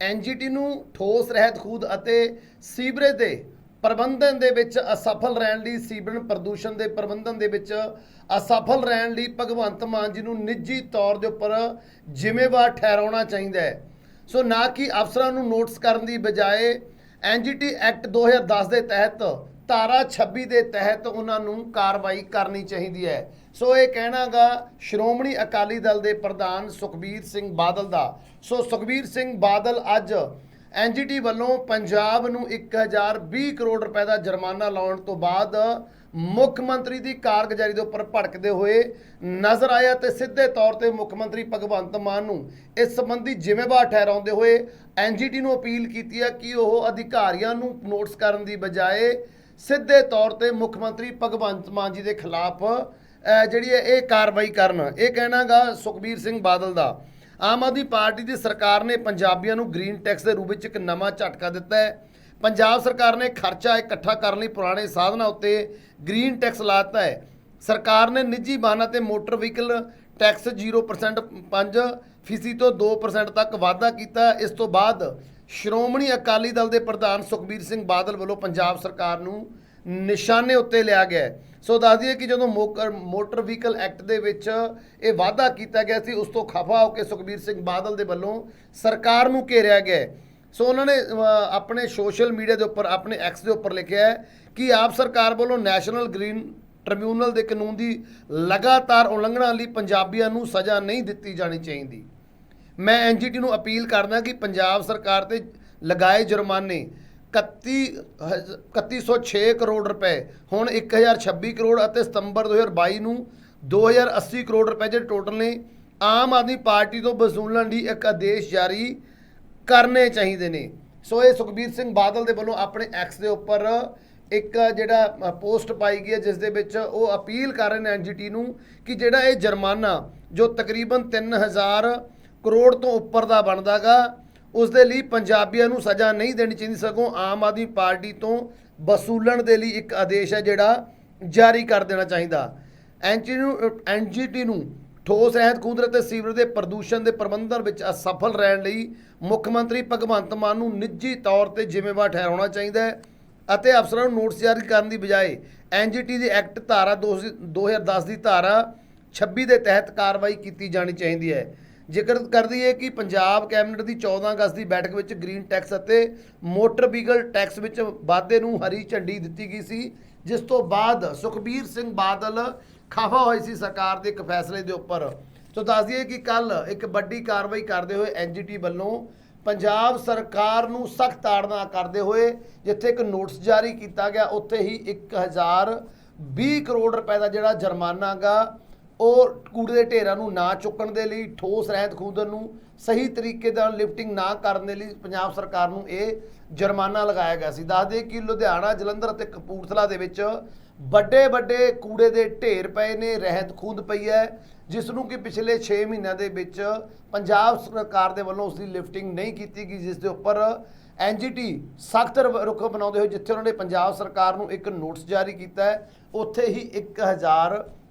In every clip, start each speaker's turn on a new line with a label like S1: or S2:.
S1: NGT ਨੂੰ ਠੋਸ ਰਹਿਤ ਖੂਦ ਅਤੇ ਸੀਵਰੇਜ ਦੇ ਪ੍ਰਬੰਧਨ ਦੇ ਵਿੱਚ ਅਸਫਲ ਰਹਿਣ ਲਈ ਸੀਵਰਨ ਪ੍ਰਦੂਸ਼ਣ ਦੇ ਪ੍ਰਬੰਧਨ ਦੇ ਵਿੱਚ ਅਸਫਲ ਰਹਿਣ ਲਈ ਭਗਵੰਤ ਮਾਨ ਜੀ ਨੂੰ ਨਿੱਜੀ ਤੌਰ ਦੇ ਉੱਪਰ ਜ਼ਿੰਮੇਵਾਰ ਠਹਿਰਾਉਣਾ ਚਾਹੀਦਾ ਹੈ। ਸੋ ਨਾ ਕਿ ਅਫਸਰਾਂ ਨੂੰ ਨੋਟਿਸ ਕਰਨ ਦੀ ਬਜਾਏ ਐਨਜੀਟੀ ਐਕਟ 2010 ਦੇ ਤਹਿਤ ਧਾਰਾ 26 ਦੇ ਤਹਿਤ ਉਹਨਾਂ ਨੂੰ ਕਾਰਵਾਈ ਕਰਨੀ ਚਾਹੀਦੀ ਹੈ। ਸੋ ਇਹ ਕਹਿਣਾਗਾ, ਸ਼੍ਰੋਮਣੀ ਅਕਾਲੀ ਦਲ ਦੇ ਪ੍ਰਧਾਨ ਸੁਖਬੀਰ ਸਿੰਘ ਬਾਦਲ ਦਾ। ਸੋ ਸੁਖਬੀਰ ਸਿੰਘ ਬਾਦਲ ਅੱਜ ਐਨਜੀਟੀ ਵੱਲੋਂ ਪੰਜਾਬ ਨੂੰ 1020 ਕਰੋੜ ਰੁਪਏ ਦਾ ਜੁਰਮਾਨਾ ਲਾਉਣ ਤੋਂ ਬਾਅਦ ਮੁੱਖ ਮੰਤਰੀ ਦੀ ਕਾਰਗੁਜ਼ਾਰੀ ਦੇ ਉੱਪਰ ਭੜਕਦੇ ਹੋਏ ਨਜ਼ਰ ਆਇਆ ਤੇ ਸਿੱਧੇ ਤੌਰ ਤੇ ਮੁੱਖ ਮੰਤਰੀ ਭਗਵੰਤ ਮਾਨ ਨੂੰ ਇਸ ਸੰਬੰਧੀ ਜ਼ਿੰਮੇਵਾਰ ਠਹਿਰਾਉਂਦੇ ਹੋਏ ਐਨਜੀਟੀ ਨੂੰ ਅਪੀਲ ਕੀਤੀ ਹੈ ਕਿ ਉਹ ਅਧਿਕਾਰੀਆਂ ਨੂੰ ਨੋਟਿਸ ਕਰਨ ਦੀ ਬਜਾਏ ਸਿੱਧੇ ਤੌਰ ਤੇ ਮੁੱਖ ਮੰਤਰੀ ਭਗਵੰਤ ਮਾਨ ਜੀ ਦੇ ਖਿਲਾਫ ਜਿਹੜੀ ਹੈ ਇਹ ਕਾਰਵਾਈ ਕਰਨ। ਇਹ ਕਹਿਣਾਗਾ ਸੁਖਬੀਰ ਸਿੰਘ ਬਾਦਲ ਦਾ, ਆਮ ਆਦਮੀ ਪਾਰਟੀ ਦੀ ਸਰਕਾਰ ਨੇ ਪੰਜਾਬੀਆਂ ਨੂੰ ਗ੍ਰੀਨ ਟੈਕਸ ਦੇ ਰੂਪ ਵਿੱਚ ਇੱਕ ਨਵਾਂ ਝਟਕਾ ਦਿੱਤਾ ਹੈ। ਪੰਜਾਬ ਸਰਕਾਰ ਨੇ ਖਰਚਾ ਇਕੱਠਾ ਕਰਨ ਲਈ ਪੁਰਾਣੇ ਸਾਧਨਾਂ ਉੱਤੇ ਗ੍ਰੀਨ ਟੈਕਸ ਲਾਤਾ ਹੈ। ਸਰਕਾਰ ਨੇ ਨਿੱਜੀ ਵਾਹਨਾਂ ਤੇ ਮੋਟਰ ਵਹੀਕਲ ਟੈਕਸ 0% 5 ਫੀਸਦੀ ਤੋਂ 2% ਤੱਕ ਵਾਧਾ ਕੀਤਾ। ਇਸ ਤੋਂ ਬਾਅਦ ਸ਼੍ਰੋਮਣੀ ਅਕਾਲੀ ਦਲ ਦੇ ਪ੍ਰਧਾਨ ਸੁਖਬੀਰ ਸਿੰਘ ਬਾਦਲ ਵੱਲੋਂ ਪੰਜਾਬ ਸਰਕਾਰ ਨੂੰ ਨਿਸ਼ਾਨੇ ਉੱਤੇ ਲਿਆ ਗਿਆ ਸੋ ਦੱਸ ਦਈਏ ਕਿ ਜਦੋਂ ਮੋਕਰ- ਮੋਟਰ ਵਹੀਕਲ ਐਕਟ ਦੇ ਵਿੱਚ ਇਹ ਵਾਅਦਾ ਕੀਤਾ ਗਿਆ ਸੀ, ਉਸ ਤੋਂ ਖਫਾ ਹੋ ਕੇ ਸੁਖਬੀਰ ਸਿੰਘ ਬਾਦਲ ਦੇ ਵੱਲੋਂ ਸਰਕਾਰ ਨੂੰ ਘੇਰਿਆ ਗਿਆ ਸੋ ਉਹਨਾਂ ਨੇ ਆਪਣੇ ਸੋਸ਼ਲ ਮੀਡੀਆ ਦੇ ਉੱਪਰ, ਆਪਣੇ ਐਕਸ ਦੇ ਉੱਪਰ ਲਿਖਿਆ ਹੈ ਕਿ ਆਪ ਸਰਕਾਰ ਵੱਲੋਂ ਨੈਸ਼ਨਲ ਗ੍ਰੀਨ ਟ੍ਰਿਬਿਊਨਲ ਦੇ ਕਾਨੂੰਨ ਦੀ ਲਗਾਤਾਰ ਉਲੰਘਣਾ ਲਈ ਪੰਜਾਬੀਆਂ ਨੂੰ ਸਜ਼ਾ ਨਹੀਂ ਦਿੱਤੀ ਜਾਣੀ ਚਾਹੀਦੀ। ਮੈਂ ਐਨਜੀਟੀ ਨੂੰ ਅਪੀਲ ਕਰਦਾ ਕਿ ਪੰਜਾਬ ਸਰਕਾਰ ਤੇ ਲਗਾਏ ਜੁਰਮਾਨੇ 31 ਹਜ਼- 3106 ਕਰੋੜ ਰੁਪਏ, ਹੁਣ 1026 ਕਰੋੜ ਅਤੇ ਸਤੰਬਰ 2022 ਨੂੰ 2080 ਕਰੋੜ ਰੁਪਏ ਜਿਹੜੇ ਟੋਟਲ ਨੇ, ਆਮ ਆਦਮੀ ਪਾਰਟੀ ਤੋਂ ਵਸੂਲਣ ਲਈ ਇੱਕ ਆਦੇਸ਼ ਜਾਰੀ ਕਰਨੇ ਚਾਹੀਦੇ ਨੇ। ਸੋ ਇਹ ਸੁਖਬੀਰ ਸਿੰਘ ਬਾਦਲ ਦੇ ਵੱਲੋਂ ਆਪਣੇ ਐਕਸ ਦੇ ਉੱਪਰ ਇੱਕ ਜਿਹੜਾ ਪੋਸਟ ਪਾਈ ਗਈ ਹੈ, ਜਿਸ ਦੇ ਵਿੱਚ ਉਹ ਅਪੀਲ ਕਰ ਰਹੇ ਨੇ ਐਨਜੀਟੀ ਨੂੰ ਕਿ ਜਿਹੜਾ ਇਹ ਜੁਰਮਾਨਾ ਜੋ ਤਕਰੀਬਨ 3000 ਕਰੋੜ ਤੋਂ ਉੱਪਰ ਦਾ ਬਣਦਾਗਾ। ਉਸ ਦੇ ਲਈ ਪੰਜਾਬੀਆਂ ਨੂੰ ਸਜ਼ਾ ਨਹੀਂ ਦੇਣੀ ਚਾਹੀਦੀ ਸਗੋਂ ਆਮ ਆਦਮੀ ਪਾਰਟੀ ਤੋਂ ਵਸੂਲਣ ਦੇ ਲਈ ਇੱਕ ਆਦੇਸ਼ ਹੈ ਜਿਹੜਾ ਜਾਰੀ ਕਰ ਦੇਣਾ ਚਾਹੀਦਾ। ਐਨਜੀਟੀ ਨੂੰ ਐਨਜੀਟੀ ਨੂੰ ਠੋਸ ਰਹਿਤ ਕੁਦਰਤ ਤੇ ਸੀਵਰ ਦੇ ਪ੍ਰਦੂਸ਼ਣ ਦੇ ਪ੍ਰਬੰਧਨ ਵਿੱਚ ਅਸਫਲ ਰਹਿਣ ਲਈ ਮੁੱਖ ਮੰਤਰੀ ਭਗਵੰਤ ਮਾਨ ਨੂੰ ਨਿੱਜੀ ਤੌਰ ਤੇ ਜ਼ਿੰਮੇਵਾਰ ਠਹਿਰਾਉਣਾ ਚਾਹੀਦਾ ਹੈ ਅਤੇ ਅਫਸਰਾਂ ਨੂੰ ਨੋਟਿਸ ਜਾਰੀ ਕਰਨ ਦੀ ਬਜਾਏ ਐਨਜੀਟੀ ਦੀ ਐਕਟ ਧਾਰਾ 2010 ਦੀ ਧਾਰਾ 26 ਦੇ ਤਹਿਤ ਕਾਰਵਾਈ ਕੀਤੀ ਜਾਣੀ ਚਾਹੀਦੀ ਹੈ। ਜ਼ਿਕਰ ਕਰਦੀ ਹੈ ਕਿ ਪੰਜਾਬ ਕੈਬਨਿਟ ਦੀ 14 ਅਗਸਤ ਦੀ ਬੈਠਕ ਵਿੱਚ ਗ੍ਰੀਨ ਟੈਕਸ ਅਤੇ ਮੋਟਰ ਵਹੀਕਲ ਟੈਕਸ ਵਿੱਚ ਵਾਧੇ ਨੂੰ ਹਰੀ ਝੰਡੀ ਦਿੱਤੀ ਗਈ ਸੀ, ਜਿਸ ਤੋਂ ਬਾਅਦ ਸੁਖਬੀਰ ਸਿੰਘ ਬਾਦਲ ਖਾਫਾ ਹੋਈ ਸੀ ਸਰਕਾਰ ਦੇ ਇੱਕ ਫੈਸਲੇ ਦੇ ਉੱਪਰ। ਸੋ ਦੱਸ ਦਈਏ ਕਿ ਕੱਲ ਇੱਕ ਵੱਡੀ ਕਾਰਵਾਈ ਕਰਦੇ ਹੋਏ ਐਨਜੀਟੀ ਵੱਲੋਂ ਪੰਜਾਬ ਸਰਕਾਰ ਨੂੰ ਸਖਤ ਤਾੜਨਾ ਕਰਦੇ ਹੋਏ ਜਿੱਥੇ ਇੱਕ ਨੋਟਿਸ ਜਾਰੀ ਕੀਤਾ ਗਿਆ, ਉੱਥੇ ਹੀ 1020 ਕਰੋੜ ਰੁਪਏ ਦਾ ਜਿਹੜਾ ਜੁਰਮਾਨਾ ਗਾ ਉਹ ਕੂੜੇ ਦੇ ਢੇਰਾਂ ਨੂੰ ਨਾ ਚੁੱਕਣ ਦੇ ਲਈ, ਠੋਸ ਰਹਿਤ ਖੂਦਨ ਨੂੰ ਸਹੀ ਤਰੀਕੇ ਨਾਲ ਲਿਫਟਿੰਗ ਨਾ ਕਰਨ ਦੇ ਲਈ ਪੰਜਾਬ ਸਰਕਾਰ ਨੂੰ ਇਹ ਜੁਰਮਾਨਾ ਲਗਾਇਆ ਗਿਆ ਸੀ। ਦੱਸ ਦੇ ਕਿ ਲੁਧਿਆਣਾ, ਜਲੰਧਰ ਅਤੇ ਕਪੂਰਥਲਾ ਦੇ ਵਿੱਚ ਵੱਡੇ ਵੱਡੇ ਕੂੜੇ ਦੇ ਢੇਰ ਪਏ ਨੇ, ਰਹਿਤ ਖੂੰਦ ਪਈ ਹੈ, ਜਿਸ ਨੂੰ ਕਿ ਪਿਛਲੇ 6 ਮਹੀਨਿਆਂ ਦੇ ਵਿੱਚ ਪੰਜਾਬ ਸਰਕਾਰ ਦੇ ਵੱਲੋਂ ਉਸ ਦੀ ਲਿਫਟਿੰਗ ਨਹੀਂ ਕੀਤੀ ਗਈ, ਜਿਸ ਦੇ ਉੱਪਰ ਐਨਜੀਟੀ ਸਖਤ ਰੁਖ ਬਣਾਉਂਦੇ ਹੋਏ ਜਿੱਥੇ ਉਹਨਾਂ ਨੇ ਪੰਜਾਬ ਸਰਕਾਰ ਨੂੰ ਇੱਕ ਨੋਟਿਸ ਜਾਰੀ ਕੀਤਾ ਹੈ, ਉੱਥੇ ਹੀ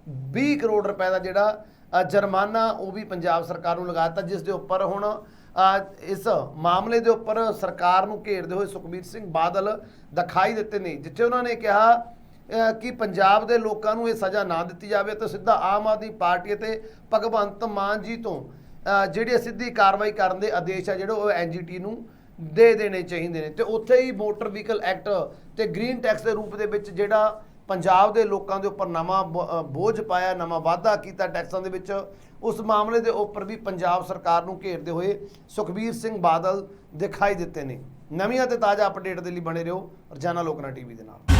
S1: 1020 ਕਰੋੜ ਰੁਪਏ ਦਾ ਜਿਹੜਾ ਜੁਰਮਾਨਾ ਉਹ ਵੀ ਪੰਜਾਬ ਸਰਕਾਰ ਨੂੰ ਲਗਾ ਦਿੱਤਾ ਜਿਸ ਦੇ ਉੱਪਰ ਹੁਣ ਇਸ ਮਾਮਲੇ ਦੇ ਉੱਪਰ ਸਰਕਾਰ ਨੂੰ ਘੇਰਦੇ ਹੋਏ ਸੁਖਬੀਰ ਸਿੰਘ ਬਾਦਲ ਦਿਖਾਈ ਦਿੱਤੇ ਨੇ, ਜਿੱਥੇ ਉਹਨਾਂ ਨੇ ਕਿਹਾ ਕਿ ਪੰਜਾਬ ਦੇ ਲੋਕਾਂ ਨੂੰ ਇਹ ਸਜ਼ਾ ਨਾ ਦਿੱਤੀ ਜਾਵੇ ਤਾਂ ਸਿੱਧਾ ਆਮ ਆਦਮੀ ਪਾਰਟੀ ਅਤੇ ਭਗਵੰਤ ਮਾਨ ਜੀ ਤੋਂ ਜਿਹੜੀ ਜਿਹੜੇ ਸਿੱਧੀ ਕਾਰਵਾਈ ਕਰਨ ਦੇ ਆਦੇਸ਼ ਆ, ਜਿਹੜੇ ਉਹ ਐਨਜੀਟੀ ਨੂੰ ਦੇ ਦੇਣੇ ਚਾਹੀਦੇ ਨੇ। ਤੇ ਉੱਥੇ ਹੀ ਮੋਟਰ ਵਹੀਕਲ ਐਕਟ ਤੇ ਗ੍ਰੀਨ ਟੈਕਸ ਦੇ ਰੂਪ ਦੇ ਵਿੱਚ ਜਿਹੜਾ ਪੰਜਾਬ ਦੇ ਲੋਕਾਂ ਦੇ ਉੱਪਰ ਨਵਾਂ ਬ- ਬੋਝ ਪਾਇਆ, ਨਵਾਂ ਵਾਅਦਾ ਕੀਤਾ ਟੈਕਸਾਂ ਦੇ ਵਿੱਚ। ਉਸ ਮਾਮਲੇ ਦੇ ਉੱਪਰ ਵੀ ਪੰਜਾਬ ਸਰਕਾਰ ਨੂੰ ਘੇਰਦੇ ਹੋਏ ਸੁਖਬੀਰ ਸਿੰਘ ਬਾਦਲ ਦਿਖਾਈ ਦਿੱਤੇ ਨੇ। ਨਵੀਆਂ ਤੇ ਤਾਜ਼ਾ ਅਪਡੇਟ ਦੇ ਲਈ ਬਣੇ ਰਹੋ ਰਜਾਨਾ ਲੋਕਨਾ ਟੀਵੀ ਦੇ ਨਾਲ।